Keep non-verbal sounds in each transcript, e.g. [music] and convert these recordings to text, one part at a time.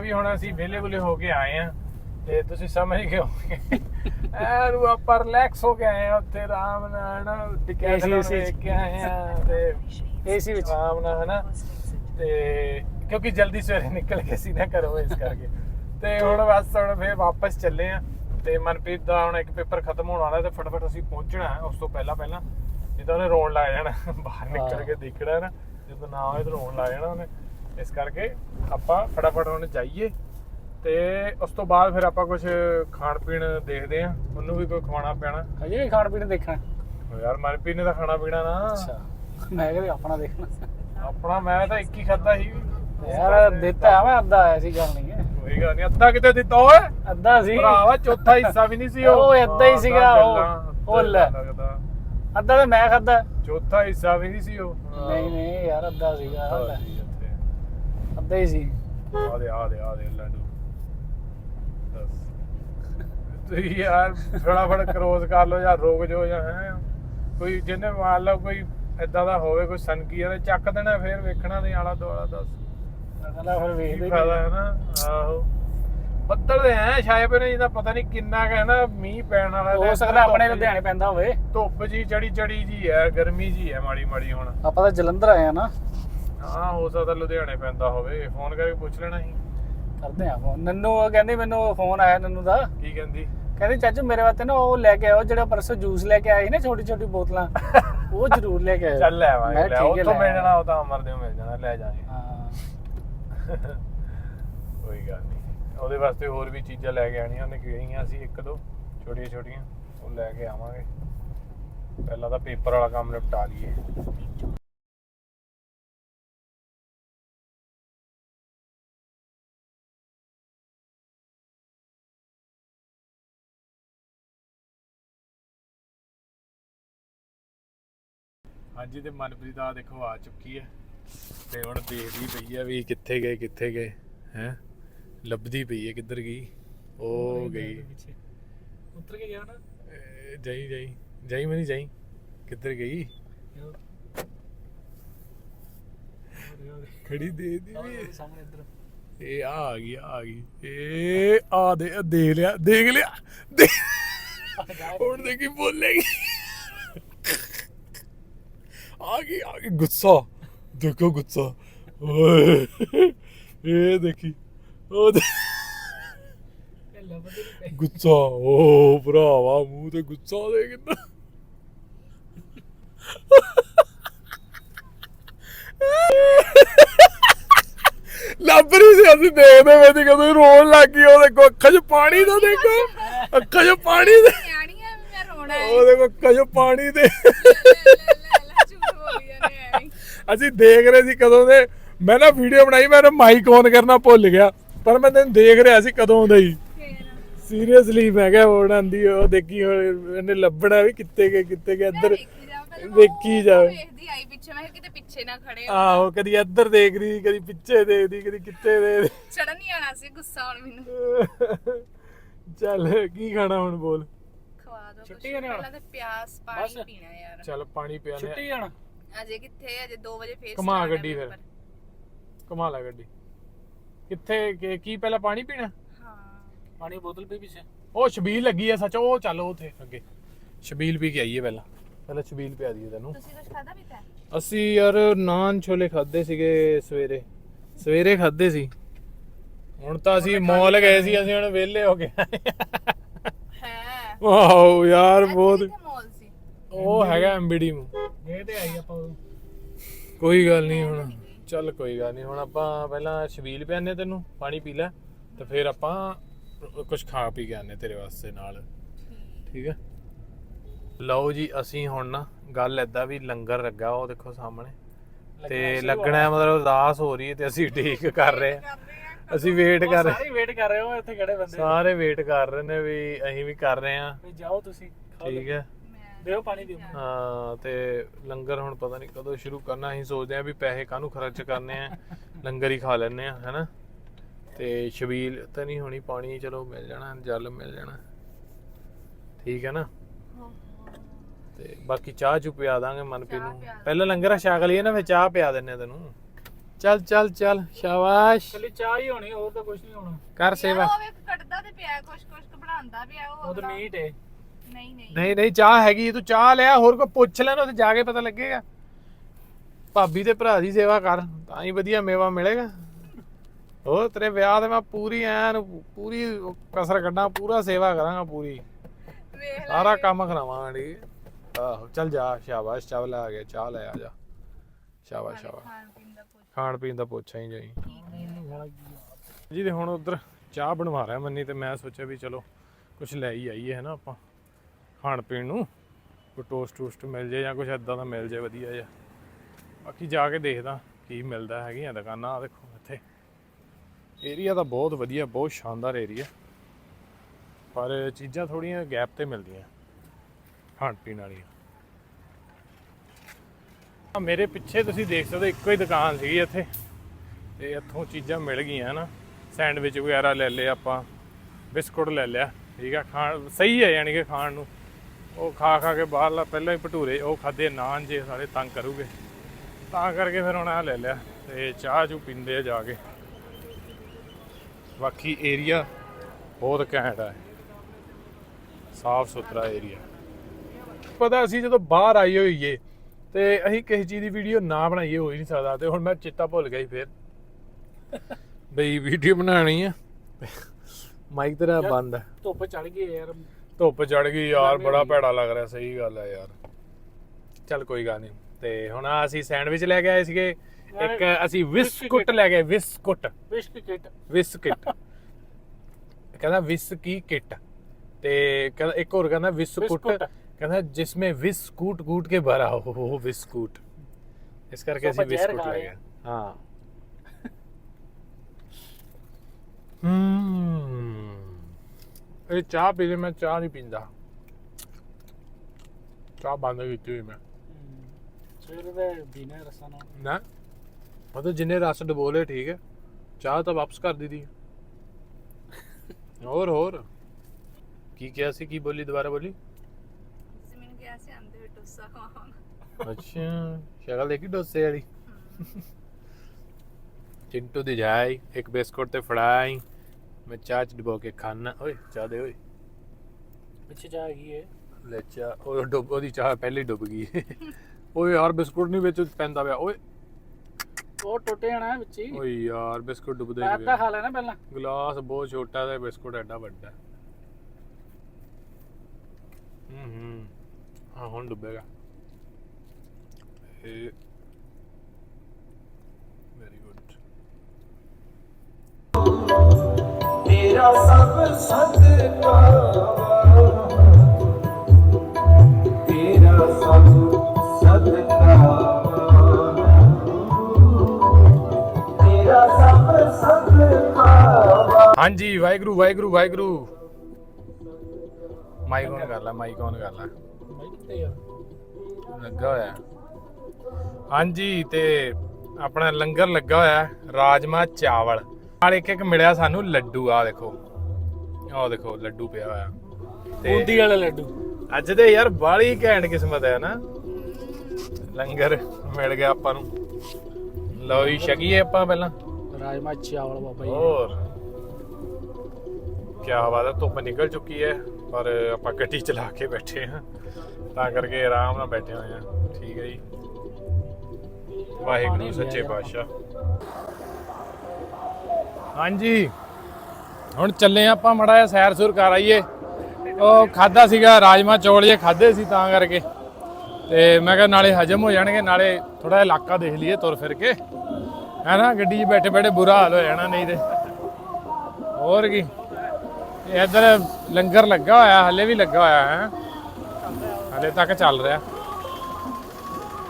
ਵੀ ਹੁਣ ਅਸੀਂ ਵਿਹਲੇ ਬੁਲੇ ਹੋ ਕੇ ਆਏ ਆ ਤੇ ਤੁਸੀਂ ਸਮਝ ਗਏ ਹੋਗੇ ਐ ਨੂੰ ਆਪਾਂ ਰਿਲੈਕਸ ਹੋ ਕੇ ਆਏ ਆ ਉੱਥੇ ਆਰਾਮ ਨਾਲ ਨਾ AC ਦੇਖ ਕੇ ਆਏ ਆ ਤੇ ਏਸੀ ਵਿੱਚ ਆਰਾਮ ਨਾਲ ਹਨਾ। ਤੇ ਕਿਉਂਕਿ ਜਲਦੀ ਸਵੇਰੇ ਨਿਕਲ ਕੇ ਸੀ ਨਾ ਘਰੋਂ ਇਸ ਕਰਕੇ। ਤੇ ਹੁਣ ਬਸ ਹੁਣ ਫੇਰ ਵਾਪਸ ਚੱਲੇ ਆ ਤੇ ਮਨਪ੍ਰੀਤ ਦਾ ਹੁਣ ਇੱਕ ਪੇਪਰ ਖਤਮ ਹੋਣ ਵਾਲਾ ਤੇ ਫਟਾਫਟ ਅਸੀਂ ਪਹੁੰਚਣਾ ਉਸ ਤੋਂ ਪਹਿਲਾਂ ਪਹਿਲਾਂ। ਜਿੱਦਾਂ ਉਹਨੇ ਰੋਣ ਲੱਗ ਜਾਣਾ ਬਾਹਰ ਨਿਕਲ। ਕੇ ਦੇਖਣਾ ਨਾ। ਜਦੋਂ ਨਾ ਹੋਏ ਤਾਂ ਰੋਣ ਲੱਗ ਜਾਣਾ ਉਹਨੇ। ਇਸ ਕਰਕੇ ਆਪਾਂ ਫਟਾਫਟ ਹੁਣ ਜਾਈਏ ਤੇ ਉਸ ਤੋਂ ਬਾਅਦ ਫਿਰ ਆਪਾਂ ਕੁਝ ਖਾਣ ਪੀਣ ਦੇਖਦੇ ਆ ਉਹਨੂੰ ਵੀ ਕੋਈ ਖਵਾਉਣਾ ਪੈਣਾ। ਹਜੇ ਵੀ ਖਾਣ ਪੀਣ ਦੇਖਣਾ। ਯਾਰ ਮਨਪ੍ਰੀਤ ਨੇ ਤਾਂ ਖਾਣਾ ਪੀਣਾ ਨਾ। ਅੱਛਾ। ਮੈਂ ਕਹਿੰਦਾ ਆਪਣਾ ਦੇਖਣਾ। ਆਪਣਾ ਮੈਂ ਤਾਂ ਇੱਕ ਹੀ ਖਾਦਾ ਸੀ। ਯਾਰ ਦਿੱਤਾ ਆ ਮੈਂ ਅੱਧਾ ਆਇਆ ਸੀ ਗੱਲ ਨਹੀਂ ਹੈ। ਕੋਈ ਗੱਲ ਨਹੀਂ ਅੱਧਾ ਕਿਤੇ ਦਿੱਤਾ ਓਏ। ਅੱਧਾ ਸੀ। ਭਰਾਵਾ ਚੌਥਾ ਹਿੱਸਾ ਵੀ ਨਹੀਂ ਸੀ ਉਹ। ਉਹ ਏਦਾਂ ਹੀ ਸੀਗਾ, ਉਹ- ਉਹ ਲੈ। ਅੱਧਾ ਤਾਂ ਮੈਂ ਖਾਦਾ ਚੌਥਾ ਹਿੱਸਾ ਵੀ ਨਹੀਂ ਸੀ ਉਹ। ਨਹੀਂ ਨਹੀਂ ਯਾਰ ਅੱਧਾ ਸੀਗਾ ਹਾਂ ਜੀ, ਇੱਥੇ। ਅੱਧਾ ਹੀ ਸੀ। ਆ ਦੇ ਆ ਦੇ ਆ ਦੇ ਲੱਡੂ ਦੱਸ। ਤੁਸੀਂ ਯਾਰ ਫਟਾਫਟ ਕਰੋਸ ਕਰ ਲਓ ਜਾਂ ਰੋਕ ਜੋ ਜਾਂ ਹੈ। ਕੋਈ ਜਿਹਨੇ ਮੰਨ ਲਓ ਕੋਈ ਇਦਾਂ ਦਾ ਹੋਵੇ ਕੋਈ ਸਨਕੀ ਆ ਤੇ ਚੱਕ ਦੇਣਾ ਫੇਰ ਵੇਖਣਾ ਨਹੀਂ ਆਲਾ ਦੁਆਲਾ ਦੱਸ। ਮੈਂ ਕਹਿੰਦਾ ਫਿਰ ਕੀ ਵੇਖਦੇ ਫਾਇਦਾ ਹੈ ਨਾ? ਆਹੋ। ਬੱਦਲ ਦੇ ਐ ਛਾਏ ਪਏ ਨੇ ਜਿਹਦਾ ਪਤਾ ਨਹੀਂ ਕਿੰਨਾ ਕੁ ਹੈ ਨਾ ਮੀਂਹ ਪੈਣ ਵਾਲਾ ਹੋ ਤੇ ਸਕਦਾ ਆਪਣੇ ਧੁੱਪ ਲੁਧਿਆਣੇ ਪੈਂਦਾ ਹੋਵੇ। ਧੁੱਪ ਜੀ ਚੜੀ ਚੜੀ ਜੀ ਹੈ ਗਰਮੀ ਜੀ ਹੈ ਮਾੜੀ ਮਾੜੀ ਹੁਣ। ਆਪਾਂ ਤਾਂ ਜਲੰਧਰ ਆਏ ਆ ਨਾ। ਹਾਂ ਹੋ ਸਕਦਾ ਲੁਧਿਆਣੇ ਪੈਂਦਾ ਹੋਵੇ। ਫੋਨ ਕਰਕੇ ਪੁੱਛ ਲੈਣਾ ਸੀ। ਕਰਦੇ ਆ ਫੋਨ। ਨੰਨੂ ਕਹਿੰਦੀ ਮੈਨੂੰ ਫੋਨ ਆਇਆ ਨੰਨੂ ਦਾ। ਕੀ ਕਹਿੰਦੀ? ਕਹਿੰਦੀ ਚਾਚੂ ਮੇਰੇ ਵਾਸਤੇ ਨਾ ਉਹ ਲੈ ਕੇ ਆਓ ਜਿਹੜਾ ਪਰਸੋਂ ਜੂਸ ਲੈ ਕੇ ਆਏ ਸੀ ਨਾ ਛੋਟੀ ਛੋਟੀ ਬੋਤਲਾਂ। ਉਹ ਜ਼ਰੂਰ ਲੈ ਕੇ ਆਇਓ। ਚੱਲ ਲੈ ਆਵਾਂਗੇ ਲੈ ਠੀਕ ਹੈ, ਉੱਥੋਂ ਲੈ ਮਿਲ ਜਾਣਾ ਉਹ ਤਾਂ ਅਮਰ ਦੇ ਮਿਲ ਜਾਣਾ ਲੈ ਜਾਾਂਗੇ। ਹਾਂ। [laughs] ਕੋਈ ਗੱਲ ਨਹੀਂ। ਉਹਦੇ ਵਾਸਤੇ ਹੋਰ ਵੀ ਚੀਜ਼ਾਂ ਲੈ ਕੇ ਆਣੀਆਂ ਉਹਨੇ ਕਹੀਆਂ ਸੀ ਇੱਕ ਦੋ ਛੋਟੀਆਂ ਛੋਟੀਆਂ ਉਹ ਲੈ ਕੇ ਆਵਾਂਗੇ। ਪਹਿਲਾਂ ਤਾਂ ਪੇਪਰ ਵਾਲਾ ਕੰਮ ਨਿਪਟਾ ਲਈਏ। ਹਾਂਜੀ ਤੇ ਮਨਪ੍ਰੀਤ ਆ ਦੇਖੋ ਆ ਚੁੱਕੀ ਹੈ ਤੇ ਹੁਣ ਦੇਖਦੀ ਪਈ ਆ ਵੀ ਕਿੱਥੇ ਗਏ ਕਿੱਥੇ ਗਏ ਹੈ? ਲੱਭਦੀ ਪਈ ਹੈ ਕਿੱਧਰ ਗਈ? ਉਹ ਗਈ। ਉੱਤਰ ਕੇ ਗਿਆ ਨਾ? ਜਾਈ ਜਾਈ। ਜਾਈ ਮਨੀ ਜਾਈ। ਕਿੱਧਰ ਗਈ? ਖੜੀ ਦੇ ਦੀ ਵੀ। ਸਾਹਮਣੇ ਇੱਧਰ। ਇਹ ਆ ਆ ਗਈ ਆ ਗਈ। ਇਹ ਆ ਦੇ ਦੇਖ ਲਿਆ ਦੇਖ ਲਿਆ। ਹੁਣ ਦੇਖੀ ਬੋਲੇਗੀ। ਆ ਗਈ ਆ ਗਈ ਗੁੱਸਾ। ਦੇਖੋ ਗੁੱਸਾ। ਓਏ ਇਹ ਦੇਖੀ। ਉਹ ਗੁੱਸਾ। ਓ ਭਰਾਵਾ ਮੂੰਹ ਤੇ ਗੁੱਸਾ ਦੇ ਕਿੰਨਾ। ਲੱਭ ਰਹੀ ਸੀ ਅਸੀਂ ਦੇਖਦੇ ਵੇ ਸੀ ਕਦੋਂ ਰੋਣ ਲੱਗ ਗਈ। ਉਹ ਦੇਖੋ ਅੱਖਾਂ 'ਚ ਪਾਣੀ ਦਾ ਦੇਖੋ। ਅੱਖਾਂ 'ਚ ਪਾਣੀ ਦੇ ਨਿਆਣੀਆਂ ਮੈਂ ਰੋਣਾ ਉਹ ਦੇਖੋ ਅੱਖਾਂ 'ਚ ਪਾਣੀ ਦੇ [laughs] ਲੈ ਲੈ ਲੈ ਝੂਠ ਬੋਲੀ ਜਾਂਦੇ ਐਵੇਂ ਹੀ। ਅਸੀਂ ਦੇਖ ਰਹੇ ਸੀ ਕਦੋਂ ਦੇ। ਮੈਂ ਨਾ ਵੀਡੀਓ ਬਣਾਈ ਮੈਂ ਮਾਈਕ ਔਨ ਕਰਨਾ ਭੁੱਲ ਗਿਆ। ਪਰ ਮੈਂ ਤੈਨੂੰ ਦੇਖ ਰਿਹਾ ਸੀ ਕਦੋਂ ਦਾ ਹੀ। ਸੀਰੀਅਸਲੀ ਮੈਂ ਕਿਹਾ ਹੁਣ ਆਂਦੀ ਉਹ ਦੇਖੀ ਹੁਣ ਇਹਨੇ ਲੱਭਣਾ ਵੀ ਕਿੱਥੇ ਗਏ ਕਿੱਥੇ ਗਏ ਇੱਧਰ ਵੇਖੀ ਜਾਓ। ਪਹਿਲਾਂ ਵੇਖੀ ਉਹ ਜਾਓ। ਵੇਖਦੀ ਆਈ ਪਿੱਛੇ ਮੈਂ ਕਿਹਾ ਕਿਤੇ ਪਿੱਛੇ ਨਾ ਖੜੇ ਹੋ ਆਹੋ ਕਦੀ ਇੱਧਰ ਦੇਖਦੀ ਕਦੀ ਪਿੱਛੇ ਦੇਖਦੀ ਕਦੀ ਕਿੱਥੇ ਦੇਖਦੀ ਚੜਨ ਨਹੀਂ ਆਣਾ ਸੀ ਗੁੱਸਾ ਹੁਣ ਮੈਨੂੰ ਚੱਲ ਕੀ ਖਾਣਾ ਹੁਣ ਬੋਲ? ਖਵਾ ਦੋ ਛੁੱਟੀ? ਪਹਿਲਾਂ ਤੇ ਪਿਆਸ ਪਾਣੀ। ਪੀਣਾ ਯਾਰ। ਚੱਲ ਪਾਣੀ ਪਿਆਨੇ ਛੁੱਟੀ ਜਾਣਾ ਅਜੇ ਕਿੱਥੇ ਅਜੇ 2 ਵਜੇ ਫੇਰ ਘੁਮਾ start ਗੱਡੀ ਫਿਰ। ਕਮਾ ਲੈ ਗੱਡੀ। ਕਿੱਥੇ? ਕੀ- ਕੀ ਪਹਿਲਾਂ ਪਾਣੀ ਪੀਣਾ? ਹਾਂ। ਪਾਣੀ ਦੀ ਬੋਤਲ ਪਈ ਪਿੱਛੇ। ਉਹ ਛਬੀਲ ਲੱਗੀ ਆ ਸੱਚ ਉਹ ਚੱਲ ਉਥੇ ਅੱਗੇ। ਛਬੀਲ ਪੀ ਕੇ ਆਈਏ ਪਹਿਲਾਂ। ਪਹਿਲਾਂ ਛਬੀਲ ਪਿਆ ਦਈਏ ਤੈਨੂੰ। ਤੁਸੀਂ ਕੁਝ ਖਾਦਾ ਵੀ ਤਾਂ ਅਸੀਂ ਯਾਰ ਨਾਨ ਛੋਲੇ ਖਾਦੇ ਸੀਗੇ ਸਵੇਰੇ। ਸਵੇਰੇ ਖਾਦੇ ਸੀ। ਹੁਣ ਤਾਂ ਅਸੀਂ ਮੌਲ ਗਏ ਸੀ ਅਸੀਂ ਹੁਣ ਵਿਹਲੇ ਹੋ ਗਏ। ਹੈ। ਵਾਓ ਯਾਰ ਬਹੁਤ ਮੋਲ ਸੀ? ਉਹ ਹੈਗਾ ਐਮਬੀਡੀ ਗਏ ਤੇ ਆਈ ਆਪਾਂ ਉਦੋਂ। ਕੋਈ ਗੱਲ ਨਹੀਂ ਹੁਣ ਚੱਲ ਕੋਈ ਗੱਲ ਨਹੀਂ ਹੁਣ ਆਪਾਂ ਪਹਿਲਾਂ ਛਬੀਲ ਪਿਆਨੇ ਤੈਨੂੰ ਪਾਣੀ ਪੀ ਲੈ ਤੇ ਫਿਰ ਆਪਾਂ ਕੁਝ ਖਾ ਪੀ ਕੇ ਆਨੇ ਤੇਰੇ ਵਾਸਤੇ ਨਾਲ। ਠੀਕ ਹੈ? ਲਓ ਜੀ ਅਸੀਂ ਹੁਣ ਨਾ ਗੱਲ ਐਦਾਂ ਵੀ ਲੰਗਰ ਲੱਗਾ ਉਹ ਦੇਖੋ ਸਾਹਮਣੇ। ਤੇ ਲੱਗਣਾ ਹੈ ਮਤਲਬ ਅਰਦਾਸ ਹੋ ਰਹੀ ਹੈ ਤੇ ਅਸੀਂ ਠੀਕ ਕਰ ਰਹੇ ਹਾਂ। ਅਸੀਂ ਵੇਟ ਕਰ ਰਹੇ ਸਾਰੇ ਵੇਟ ਕਰ ਰਹੇ ਹੋ ਇੱਥੇ ਖੜੇ ਬੰਦੇ। ਸਾਰੇ ਵੇਟ ਕਰ ਰਹੇ ਨੇ ਵੀ ਅਸੀਂ ਵੀ ਕਰ ਰਹੇ ਹਾਂ। ਵੀ ਜਾਓ ਤੁਸੀਂ ਖਾਓ ਠੀਕ ਹੈ। ਦਿਓ ਪਾਣੀ ਦਿਓ। ਹਾਂ ਤੇ ਲੰਗਰ ਹੁਣ ਪਤਾ ਨਹੀਂ ਕਦੋਂ ਸ਼ੁਰੂ ਕਰਨਾ ਅਸੀਂ ਸੋਚਦੇ ਆ ਵੀ ਪੈਸੇ ਕਾਹਨੂੰ ਖਰਚ ਕਰਨੇ ਆ? ਲੰਗਰ ਹੀ ਖਾ ਲੈਣੇ ਆ ਹੈਨਾ? ਤੇ ਛਬੀਲ ਤਾਂ ਨਹੀਂ ਹੋਣੀ ਪਾਣੀ ਚਲੋ ਮਿਲ ਜਾਣਾ ਜਲ ਮਿਲ ਜਾਣਾ। ਠੀਕ ਹੈ ਨਾ? ਤੇ ਬਾਕੀ ਚਾਹ ਚੁ ਪਿਆ ਦਾਂਗੇ ਮਨਪ੍ਰੀਤ ਨੂੰ। ਪਹਿਲਾਂ ਲੰਗਰ ਛਕ ਲਈਏ ਨਾ ਫਿਰ ਚਾਹ ਪਿਆ ਦਿੰਨੇ ਆ ਤੈਨੂੰ। ਚੱਲ ਚੱਲ ਚੱਲ ਸ਼ਾਬਾਸ਼। ਕੱਲੀ ਚਾਹ ਹੀ ਹੋਣੀ ਹੋਰ ਤਾਂ ਕੁਝ ਨਹੀਂ ਹੋਣਾ। ਕਰ ਸੇਵਾ। ਉਹ ਵੇਖ ਕੱਢਦਾ ਤੇ ਪਿਆ ਕੁਛ ਕੁਛ ਬਣਾਉਂਦਾ ਪਿਆ ਉਹ ਉਹ ਤਾਂ ਅਗਲਾ- ਮੀਟ ਹੈ ਨਹੀਂ ਨਹੀਂ। ਨਹੀਂ ਨਹੀਂ ਚਾਹ ਹੈਗੀ ਤੂੰ ਚਾਹ ਲਿਆ ਹੋਰ ਕੋਈ ਪੁੱਛ ਲੈਣਾ ਉੱਥੇ ਜਾ ਕੇ ਪਤਾ ਲੱਗੇਗਾ। ਭਾਬੀ ਤੇ ਭਰਾ ਦੀ ਸੇਵਾ ਕਰ ਤਾਂ ਹੀ ਵਧੀਆ ਮੇਵਾ ਮਿਲੇਗਾ। ਹੋਰ ਤੇਰੇ ਵਿਆਹ ਤੇ ਮੈਂ ਪੂਰੀ ਐਨ ਪੂਰੀ ਕਸਰ ਕੱਢਾਂ ਪੂਰਾ ਸੇਵਾ ਕਰਾਂਗਾ ਪੂਰੀ। ਵੇਖ ਲੈ ਸਾਰਾ ਕੰਮ ਠੀਕ ਹੈ? ਆਹੋ ਚੱਲ ਜਾ ਸ਼ਾਬਾਸ਼ ਚਾਹ ਲੈ ਆ ਗਿਆ ਚਾਹ ਲੈ ਆ ਜਾ। ਸ਼ਾਬਾਸ਼ ਸ਼ਾਬਾਸ਼। ਖਾਣ ਪੀਣ ਦਾ ਕੁਛ ਖਾਣ ਪੀਣ ਦਾ ਪੁੱਛਾ ਹੀ ਜਾਈ। ਜੀ ਤੇ ਹੁਣ ਉਧਰ ਚਾਹ ਬਣਵਾ ਰਿਹਾ ਮੰਨੀ ਤੇ ਮੈਂ ਸੋਚਿਆ ਵੀ ਚਲੋ ਕੁਝ ਲੈ ਹੀ ਆਈਏ ਹੈ ਨਾ ਆਪਾਂ। ਖਾਣ ਪੀਣ ਨੂੰ ਕੋਈ ਟੋਸਟ ਟੂਸਟ ਮਿਲ ਜੇ ਜਾਂ ਕੁਝ ਐਦਾਂ ਦਾ ਮਿਲ ਜੇ ਵਧੀਆ ਜਿਹਾ। ਬਾਕੀ ਜਾ ਕੇ ਦੇਖਦਾ ਕੀ ਮਿਲਦਾ ਹੈਗੀਆਂ ਦੁਕਾਨਾਂ ਆ ਦੇਖੋ ਇੱਥੇ। ਏਰੀਆ ਤਾਂ ਬਹੁਤ ਵਧੀਆ ਬਹੁਤ ਸ਼ਾਨਦਾਰ ਏਰੀਆ ਪਰ ਚੀਜ਼ਾਂ ਥੋੜੀਆਂ ਗੈਪ ਤੇ ਮਿਲਦੀਆਂ ਖਾਣ ਪੀਣ ਵਾਲੀਆਂ। ਮੇਰੇ ਪਿੱਛੇ ਤੁਸੀਂ ਦੇਖ ਸਕਦੇ ਹੋ, ਇੱਕੋ ਹੀ ਦੁਕਾਨ ਸੀਗੀ ਇੱਥੇ। ਤੇ ਇੱਥੋਂ ਚੀਜ਼ਾਂ ਮਿਲ ਗਈਆਂ ਨਾ ਸੈਂਡਵਿਚ ਵਗੈਰਾ ਲੈ ਲਏ ਆਪਾਂ ਬਿਸਕੁਟ ਲੈ ਲਿਆ ਠੀਕ ਆ ਖਾਣ ਸਹੀ ਹੈ ਯਾਨੀ ਕਿ ਖਾਣ ਨੂੰ। ਉਹ ਖਾ ਖਾ ਕੇ ਬਾਹਰਲਾ ਪਹਿਲਾਂ ਹੀ ਭਟੂਰੇ ਉਹ ਖਾਦੇ ਨਾਨ ਜੇ ਸਾਰੇ ਤੰਗ ਕਰੂਗੇ। ਤਾਂ ਕਰਕੇ ਫਿਰ ਹੁਣ ਆ ਲੈ ਲਿਆ ਤੇ ਚਾਹ ਚੂ ਪੀਂਦੇ ਆ ਜਾ ਕੇ। ਬਾਕੀ ਏਰੀਆ ਬਹੁਤ ਘੈਂਟ ਹੈ ਸਾਫ਼ ਸੁਥਰਾ ਏਰੀਆ ਪਤਾ ਅਸੀਂ ਜਦੋਂ ਬਾਹਰ ਆਈ ਹੋਈਏ ਤੇ ਅਸੀਂ ਕਿਸੇ ਚੀਜ਼ ਦੀ ਵੀਡੀਓ ਨਾ ਬਣਾਈਏ ਹੋ ਹੀ ਨਹੀਂ ਸਕਦਾ ਤੇ ਹੁਣ ਮੈਂ ਚਿੱਤਾ ਭੁੱਲ ਗਿਆ ਸੀ ਫੇਰ। [laughs] ਬਈ ਵੀਡੀਓ ਬਣਾਣੀ ਆ। [laughs] ਮਾਈਕ ਤੇਰਾ ਬੰਦ ਹੈ ਧੁੱਪ ਚੜ ਗਈ ਹੈ ਯਾਰ। ਧੁੱਪ ਚੜ ਗਈ ਯਾਰ ਬੜਾ। ਭੈੜਾ ਲੱਗ ਰਿਹਾ ਸਹੀ ਗੱਲ ਹੈ ਯਾਰ। ਚੱਲ ਕੋਈ ਗੱਲ ਨਹੀਂ ਤੇ ਹੁਣ ਆਹ ਅਸੀਂ ਸੈਂਡਵਿਚ ਲੈ ਕੇ ਆਏ ਸੀਗੇ। ਇੱਕ ਅਸੀਂ ਬਿਸਕੁਟ ਲੈ ਗਏ ਬਿਸਕੁਟ। Biscuit. ਬਿਸਕਿਟ। ਕਹਿੰਦਾ ਵਿਸਕੀ ਕਿਟ। ਤੇ ਕਹਿੰਦਾ ਇੱਕ ਹੋਰ ਕਹਿੰਦਾ ਬਿਸਕੁਟ। ਬਿਸਕੁਟ। ਕਹਿੰਦਾ ਜਿਸਮੇ ਬਿਸਕੁਟ ਕੂਟ ਕੇ ਭਰਾ ਹੋ ਉਹ ਬਿਸਕੁਟ। ਇਸ ਕਰਕੇ ਅਸੀਂ ਬਿਸਕੁਟ ਲੈ ਗਏ। ਹਾਂ। ਇਹ ਚਾਹ ਪੀ ਲਈ ਮੈਂ ਚਾਹ ਨਹੀਂ ਪੀਂਦਾ। ਚਾਹ ਬੰਦ ਕੀਤੀ ਹੋਈ ਮੈਂ। ਸਵੇਰ ਦੇ ਬਿਨਾ ਰਸਾਂ ਨਾਲ। ਨਾ। ਮਤਲਬ ਜਿੰਨੇ ਰਸ ਡਬੋਲੇ ਠੀਕ ਹੈ। ਚਾਹ ਤਾਂ ਵਾਪਸ ਕਰ ਦਿੱਤੀ ਹੋਰ ਹੋਰ। ਕੀ ਕਿਹਾ ਸੀ ਕੀ ਬੋਲੀ ਦੁਬਾਰਾ ਬੋਲੀ? ਤੁਸੀਂ ਮੈਨੂੰ ਕਿਹਾ ਸੀ ਹੋਏ ਡੋਸਾ ਖਾਵਾਂਗਾ। ਅੱਛਾ ਸ਼ਕਲ ਦੇਖੀ ਡੋਸੇ ਵਾਲੀ? ਚਿੰਟੂ ਦੀ ਜਾਈ ਇੱਕ ਬਿਸਕੁਟ ਤੇ ਫੜਾਈ ਮੈਂ ਚਾਹ ਚ ਡਬੋ ਕੇ ਖਾਣਾ ਓਏ ਚਾਹ ਦੇ ਓਏ। ਪਿੱਛੇ ਜਾ ਗਈ ਹੈ ਲੈ ਚਾਹ ਉਹ ਡੁੱਬ ਉਹਦੀ ਚਾਹ ਪਹਿਲੇ ਡੁੱਬ ਗਈ ਓਏ ਯਾਰ ਬਿਸਕੁਟ ਨਹੀਂ ਵਿੱਚ ਪੈਂਦਾ ਪਿਆ ਓਏ। ਉਹ ਟੁੱਟ ਜਾਣਾ ਵਿੱਚ ਹੀ। ਓਏ ਯਾਰ ਬਿਸਕੁਟ ਡੁੱਬਦੇ ਤਾਂ ਪਏ ਖਾ ਲੈਣਾ ਪਹਿਲਾਂ। ਗਲਾਸ ਬਹੁਤ ਛੋਟਾ ਤੇ ਬਿਸਕੁਟ ਐਡਾ ਵੱਡਾ ਹੂੰ। ਹੂੰ ਹਾਂ। ਹੁਣ ਡੁੱਬੇਗਾ। ਇਹ ਤੇਰਾ ਸਭ ਸਦਕਾ ਤੇਰਾ ਸਭ ਸਦਕਾ ਤੇਰਾ ਸਭ ਸਦਕਾ ਹਾਂਜੀ, ਵਾਹਿਗੁਰੂ ਵਾਹਿਗੁਰੂ ਵਾਹਿਗੁਰੂ। ਮਾਈਕ ਔਨ ਕਰ ਲੈ, ਮਾਈਕ ਔਨ ਕਰ ਲੈ। ਲੱਗਾ ਹੋਇਆ। ਹਾਂਜੀ, ਤੇ ਆਪਣਾ ਲੰਗਰ ਲੱਗਾ ਹੋਇਆ, ਰਾਜਮਾ ਚਾਵਲ। ਨਾਲ ਇੱਕ ਇੱਕ ਮਿਲਿਆ ਸਾਨੂੰ ਲੱਡੂ ਆ ਦੇਖੋ। ਆਹ ਦੇਖੋ ਲੱਡੂ ਪਿਆ ਹੋਇਆ। ਬੂੰਦੀ ਵਾਲਾ ਲੱਡੂ। ਅੱਜ ਤੇ ਯਾਰ ਬਾਲੀ ਘੈਂਟ ਕਿਸਮਤ ਹੈ ਨਾ। ਲੰਗਰ ਮਿਲ ਗਿਆ ਆਪਾਂ ਨੂੰ। ਲਓ ਜੀ ਛਕੀਏ ਆਪਾਂ ਪਹਿਲਾਂ। ਰਾਜਮਾ ਚਾਵਲ ਬਾਬਾ ਜੀ। ਹੋਰ। ਕੀ ਬਾਤ ਹੈ ਧੁੱਪ ਨਿਕਲ ਚੁੱਕੀ ਹੈ ਪਰ ਆਪਾਂ ਗੱਡੀ ਚਲਾ ਕੇ ਬੈਠੇ ਹਾਂ। ਤਾਂ ਕਰਕੇ ਆਰਾਮ ਨਾਲ ਬੈਠੇ ਹੋਏ ਹਾਂ। ਠੀਕ ਹੈ ਜੀ। ਵਾਹਿਗੁਰੂ ਸੱਚੇ ਪਾਤਸ਼ਾਹ। ਹਾਂਜੀ। ਹੁਣ ਚੱਲੇ ਹਾਂ ਆਪਾਂ ਮੜਾ ਜਿਹਾ ਸੈਰ ਸੁਰ ਕਰ ਆਈਏ। ਉਹ ਖਾਦਾ ਸੀਗਾ ਰਾਜਮਾ ਚੌਲ ਜੇ ਖਾਦੇ ਸੀ ਤਾਂ ਕਰਕੇ। ਤੇ ਮੈਂ ਕਿਹਾ ਨਾਲੇ ਹਜਮ ਹੋ ਜਾਣਗੇ, ਨਾਲੇ ਥੋੜਾ ਜਿਹਾ ਇਲਾਕਾ ਦੇਖ ਲਈਏ ਤੁਰ ਫਿਰ ਕੇ। ਹੈ ਨਾ ਗੱਡੀ 'ਚ ਬੈਠੇ ਬੈਠੇ ਬੁਰਾ ਹਾਲ ਹੋ ਜਾਣਾ ਨਹੀਂ ਤੇ। ਹੋਰ ਕੀ। ਇੱਧਰ ਲੰਗਰ ਲੱਗਾ ਹੋਇਆ, ਹਲੇ ਵੀ ਲੱਗਾ ਹੋਇਆ ਹੈ। ਹਲੇ ਤੱਕ ਚੱਲ ਰਿਹਾ।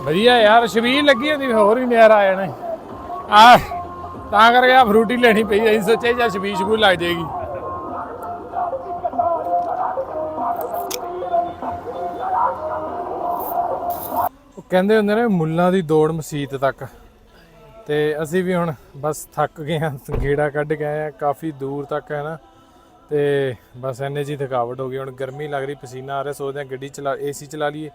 ਵਧੀਆ ਯਾਰ ਸ਼ਬੀਲ ਲੱਗੀ ਹੁੰਦੀ ਹੋਰ ਵੀ ਨਜ਼ਾਰਾ ਆ ਜਾਣਾ। ਆ ਤਾਂ ਕਰਕੇ ਆ ਫਰੂਟੀ ਲੈਣੀ ਪਈ, ਅਸੀਂ ਸੋਚਿਆ ਜਾਂ ਸ਼ਬੀਲ ਸ਼ਬੂ ਲੱਗ ਜਾਏਗੀ ਉਹ ਕਹਿੰਦੇ ਹੁੰਦੇ ਨੇ ਮੁੱਲਾਂ ਦੀ ਦੌੜ ਮਸੀਤ ਤੱਕ। ਤੇ ਅਸੀਂ ਵੀ ਹੁਣ ਬਸ ਥੱਕ ਗਏ ਹਾਂ, ਗੇੜਾ ਕੱਢ ਕੇ ਆਏ ਆ ਕਾਫੀ ਦੂਰ ਤੱਕ ਹੈ ਨਾ। ਤੇ ਬਸ ਇੰਨੇ ਜੀ ਥਕਾਵਟ ਹੋ ਗਈ, ਹੁਣ ਗਰਮੀ ਲੱਗ ਰਹੀ, ਪਸੀਨਾ ਆ ਰਿਹਾ, ਸੋਚਦੇ ਆ ਗੱਡੀ ਚਲਾ, ਏਸੀ ਚਲਾ ਲਈਏ।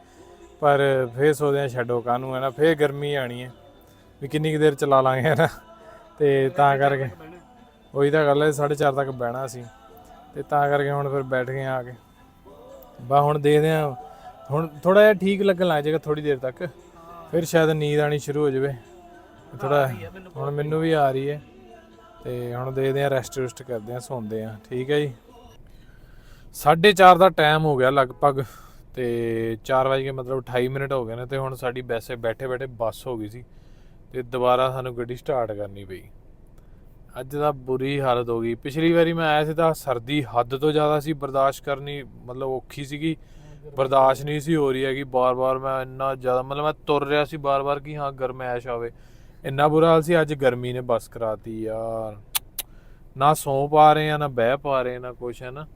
ਪਰ ਫੇਰ ਸੋਚਦੇ ਆ ਛੱਡੋ ਕਾਹਨੂੰ ਹੈ ਨਾ, ਫੇਰ ਗਰਮੀ ਆਣੀ ਹੈ। ਵੀ ਕਿੰਨੀ ਕੁ ਦੇਰ ਚਲਾ ਲਾਂਗੇ ਨਾ। ਤੇ ਤਾਂ ਕਰਕੇ ਉਹੀ ਤਾਂ ਗੱਲ ਹੈ 4:30 ਤੱਕ ਬਹਿਣਾ ਸੀ। ਤੇ ਤਾਂ ਕਰਕੇ ਹੁਣ ਫਿਰ ਬੈਠ ਗਏ ਆ ਕੇ। ਬਾ ਹੁਣ ਦੇਖਦੇ ਆ ਹੁਣ ਥੋੜਾ ਜਿਹਾ ਠੀਕ ਲੱਗਣ ਲੱਗ ਜਾਏਗਾ ਥੋੜੀ ਦੇਰ ਤੱਕ। ਫਿਰ ਸ਼ਾਇਦ ਨੀਂਦ ਆਣੀ ਸ਼ੁਰੂ ਹੋ ਜਾਵੇ। ਥੋੜਾ ਹੁਣ ਮੈਨੂੰ ਵੀ ਆ ਰਹੀ ਹੈ। ਤੇ ਹੁਣ ਦੇਖਦੇ ਆ ਰੈਸਟ ਰੁਸਟ ਕਰਦੇ ਆ ਸੌਂਦੇ ਆ ਠੀਕ ਹੈ ਜੀ। 4:30 ਦਾ ਟਾਈਮ ਹੋ ਗਿਆ ਲਗਭਗ। ਤੇ 4 ਵਜੇ ਮਤਲਬ 28 ਮਿੰਟ ਹੋ ਗਏ ਨੇ। ਤੇ ਹੁਣ ਸਾਡੀ ਵੈਸੇ ਬੈਠੇ ਬੈਠੇ ਬੱਸ ਹੋ ਗਈ ਸੀ। ਤੇ ਦੁਬਾਰਾ ਸਾਨੂੰ ਗੱਡੀ ਸਟਾਰਟ ਕਰਨੀ ਪਈ। ਅੱਜ ਦਾ ਬੁਰੀ ਹਾਲਤ ਹੋ ਗਈ। ਪਿਛਲੀ ਵਾਰੀ ਮੈਂ ਆਇਆ ਸੀ ਤਾਂ ਸਰਦੀ ਹੱਦ ਤੋਂ ਜ਼ਿਆਦਾ ਸੀ ਬਰਦਾਸ਼ਤ ਕਰਨੀ ਮਤਲਬ ਔਖੀ ਸੀਗੀ। ਬਰਦਾਸ਼ਤ ਨਹੀਂ ਸੀ ਹੋ ਰਹੀ ਹੈਗੀ। ਬਾਰ-ਬਾਰ ਮੈਂ ਇੰਨਾ ਜ਼ਿਆਦਾ ਮਤਲਬ ਮੈਂ ਤੁਰ ਰਿਹਾ ਸੀ ਬਾਰ-ਬਾਰ ਕਿ ਹਾਂ ਗਰਮੈਸ਼ ਆਵੇ। ਇੰਨਾ ਬੁਰਾ ਹਾਲ ਸੀ ਅੱਜ ਗਰਮੀ ਨੇ ਬਸ ਕਰਾਤੀ ਯਾਰ। ਨਾ ਸੌਂ ਪਾ ਰਹੇ ਆ ਨਾ ਬਹਿ ਪਾ ਰਹੇ ਨਾ ਕੁਛ ਹੈ ਨਾ।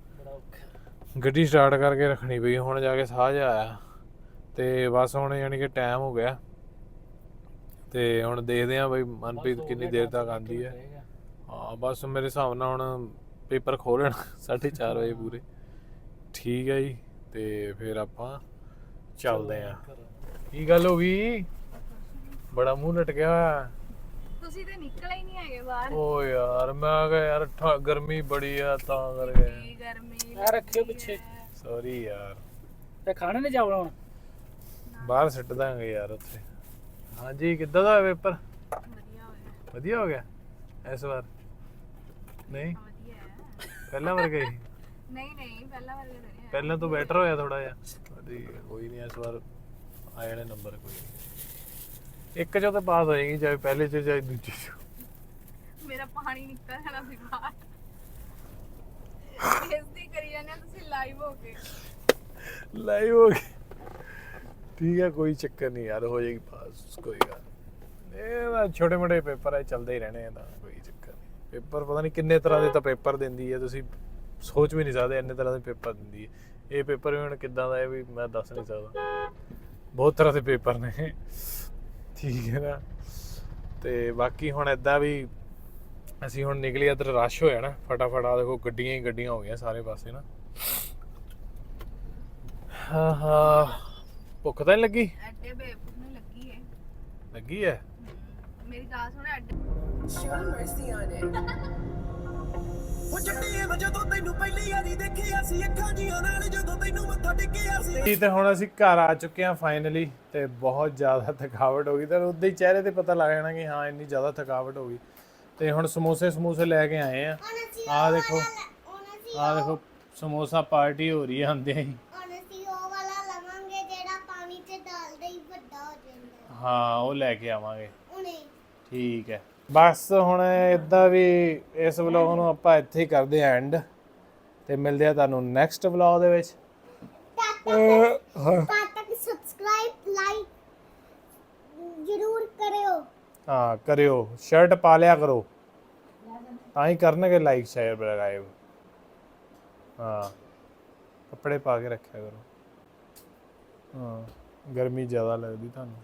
ਗੱਡੀ ਸਟਾਰਟ ਕਰਕੇ ਰੱਖਣੀ ਪਈ ਹੁਣ ਜਾ ਕੇ ਸਾਹ ਆਇਆ। ਤੇ ਬਸ ਹੁਣ ਯਾਨੀ ਕਿ ਟਾਈਮ ਹੋ ਗਿਆ। ਤੇ ਹੁਣ ਦੇਖਦੇ ਆ ਬਈ ਮਨਪ੍ਰੀਤ ਕਿੰਨੀ ਦੇਰ ਤੱਕ ਆਂਦੀ ਹੈ। ਹਾਂ ਬਸ ਮੇਰੇ ਹਿਸਾਬ ਨਾਲ ਹੁਣ ਪੇਪਰ ਖੋਲਣ 4:30 ਵਜੇ ਪੂਰੇ। ਠੀਕ ਹੈ ਜੀ ਤੇ ਫਿਰ ਆਪਾਂ ਚੱਲਦੇ ਆ ਕੀ ਗੱਲ ਹੋ ਗਈ? ਬੜਾ ਮੂੰਹ ਲਟਕਿਆ ਹੋਇਆ। ਤੁਸੀਂ ਤੇ ਨਿਕਲ ਹੀ ਨਹੀਂ ਹੈਗੇ ਬਾਹਰ। ਓ ਯਾਰ ਮੈਂ ਕਿਹਾ ਯਾਰ ਠ- ਗਰਮੀ ਬੜੀ ਆ ਤਾਂ ਕਰਕੇ। ਕੀ ਗਰਮੀ ਆ ਰੱਖਿਓ ਪਿੱਛੇ। ਸੌਰੀ ਯਾਰ। ਤੇ ਖਾਣੇ ਨੇ ਹੁਣ? ਬਾਹਰ ਸਿੱਟ ਦਾਂਗੇ ਯਾਰ ਉੱਥੇ। ਹਾਂਜੀ ਕਿੱਦਾਂ ਦਾ ਹੋਇਆ ਪੇਪਰ? ਵਧੀਆ ਹੋਇਆ। ਵਧੀਆ ਹੋ ਗਿਆ? ਇਸ ਵਾਰ? ਨਹੀਂ? ਵਧੀਆ ਹੈ। ਪਹਿਲਾਂ ਵਰਗਾ ਹੀ? ਨਹੀਂ ਨਹੀਂ ਪਹਿਲਾਂ ਵਾਲੇ ਤਾਂ ਨਹੀਂ ਪਹਿਲਾਂ ਤੋਂ ਬੈਟਰ ਹੋਇਆ ਥੋੜਾ ਜਿਹਾ। ਹਾਂਜੀ ਕੋਈ ਨਹੀਂ ਇਸ ਵਾਰ ਆ ਜਾਣੇ ਨੰਬਰ ਕੋਈ। ਇੱਕ ਚੋਂ ਤਾਂ ਪਾਸ ਹੋਏਗੀ ਚਾਹੇ ਪਹਿਲੇ ਚ ਚਾਹੇ ਦੂਜੇ ਚ। ਆਇਆ। ਮੇਰਾ ਪਾਣੀ ਨਿਕਲ ਜਾਣਾ ਸੀ ਬਾਹਰ। ਬੇਇੱਜ਼ਤੀ ਕਰੀ ਜਾਂਦੇ ਹੋ ਤੁਸੀਂ ਲਾਈਵ ਹੋ ਕੇ। ਲਾਈਵ ਹੋ ਗਈ ਠੀਕ ਹੈ, ਕੋਈ ਚੱਕਰ ਨਹੀਂ ਯਾਰ, ਹੋ ਜਾਏਗੀ ਪਾਸ ਕੋਈ ਗੱਲ ਇਹ ਤਾਂ ਛੋਟੇ ਮੋਟੇ ਪੇਪਰ ਹੈ ਚੱਲਦੇ ਹੀ ਰਹਿਣੇ ਆ ਤਾਂ, ਕੋਈ ਚੱਕਰ ਨਹੀਂ। ਪੇਪਰ ਪਤਾ ਨਹੀਂ ਕਿੰਨੇ ਤਰ੍ਹਾਂ ਦੇ ਤਾਂ ਪੇਪਰ ਦਿੰਦੀ ਹੈ, ਤੁਸੀਂ ਸੋਚ ਵੀ ਨਹੀਂ ਸਕਦੇ ਇੰਨੇ ਤਰ੍ਹਾਂ ਦੇ ਪੇਪਰ ਦਿੰਦੀ ਹੈ। ਇਹ ਪੇਪਰ ਵੀ ਹੁਣ ਕਿੱਦਾਂ ਦਾ ਹੈ, ਵੀ ਮੈਂ ਦੱਸ ਨਹੀਂ ਸਕਦਾ। ਬਹੁਤ ਤਰ੍ਹਾਂ ਦੇ ਪੇਪਰ ਨੇ। ਠੀਕ ਹੈ ਨਾ। ਤੇ ਬਾਕੀ ਹੁਣ ਇਦਾਂ ਵੀ ਅਸੀਂ ਹੁਣ ਨਿਕਲੀ, ਇੱਧਰ ਰਸ਼ ਹੋਇਆ ਨਾ, ਫਟਾਫਟ ਆ ਦੇਖੋ, ਗੱਡੀਆਂ ਹੀ ਗੱਡੀਆਂ ਹੋ ਗਈਆਂ ਸਾਰੇ ਪਾਸੇ ਨਾ। ਹਾਂ ਹਾਂ। ਭੁੱਖ ਤਾਂ ਨਹੀਂ ਲੱਗੀ? ਐਡੇ ਬੇਵਕੂਫ ਨੂੰ ਲੱਗੀ ਹੈ ਲੱਗੀ ਹੈ ਮੇਰੀ ਗੱਲ ਸੁਣ ਐਡੇ on it. ਉਹ ਜੱਟੀਏ ਜਦੋਂ ਤੈਨੂੰ ਪਹਿਲੀ ਵਾਰੀ ਦੇਖਿਆ ਸੀ ਅੱਖਾਂ ਜੀਆਂ ਨਾਲ ਜਦੋਂ ਤੈਨੂੰ ਮੱਥਾ ਟੇਕਿਆ ਸੀ। ਜੀ ਤੇ ਹੁਣ ਅਸੀਂ ਘਰ ਆ ਚੁੱਕੇ ਹਾਂ ਫਾਈਨਲੀ ਤੇ ਬਹੁਤ ਜ਼ਿਆਦਾ ਥਕਾਵਟ ਹੋ ਗਈ। ਤੇ ਉਦੋਂ ਹੀ ਚਿਹਰੇ ਤੇ ਪਤਾ ਲੱਗ ਜਾਣਾ ਕਿ ਹਾਂ ਇੰਨੀ ਜ਼ਿਆਦਾ ਥਕਾਵਟ ਹੋ ਗਈ। ਤੇ ਹੁਣ ਸਮੋਸੇ ਸਮੋਸੇ ਲੈ ਕੇ ਆਏ ਆ। ਆ ਦੇਖੋ। ਆ ਦੇਖੋ ਸਮੋਸਾ ਪਾਰਟੀ ਹੋ ਰਹੀ ਹੈ ਆਂਦੇ ਹੀ। ਹਾਂ ਉਹ ਲੈ ਕੇ ਆਵਾਂਗੇ। ਹੁਣੇ। ਠੀਕ ਹੈ। ਬਸ ਹੁਣ ਇਦਾਂ ਵੀ ਇਸ ਵਲੌਗ ਨੂੰ ਆਪਾਂ ਇੱਥੇ ਹੀ ਕਰਦੇ ਆਂ ਐਂਡ। ਤੇ ਮਿਲਦੇ ਆ ਤੁਹਾਨੂੰ ਨੈਕਸਟ ਵਲੌਗ ਦੇ ਵਿੱਚ। ਤਦ ਤੱਕ ਸਬਸਕ੍ਰਾਈਬ ਲਾਈਕ ਜ਼ਰੂਰ ਕਰਿਓ। ਹਾਂ ਕਰਿਓ। ਸ਼ਰਟ ਪਾ ਲਿਆ ਕਰੋ। ਤਾਂ ਹੀ ਕਰਨਗੇ ਲਾਈਕ ਸ਼ੇਅਰ ਬਲਗਾਇਬ ਹਾਂ। ਕੱਪੜੇ ਪਾ ਕੇ ਰੱਖਿਆ ਕਰੋ। ਹਾਂ। ਗਰਮੀ ਜ਼ਿਆਦਾ ਲੱਗਦੀ ਤੁਹਾਨੂੰ।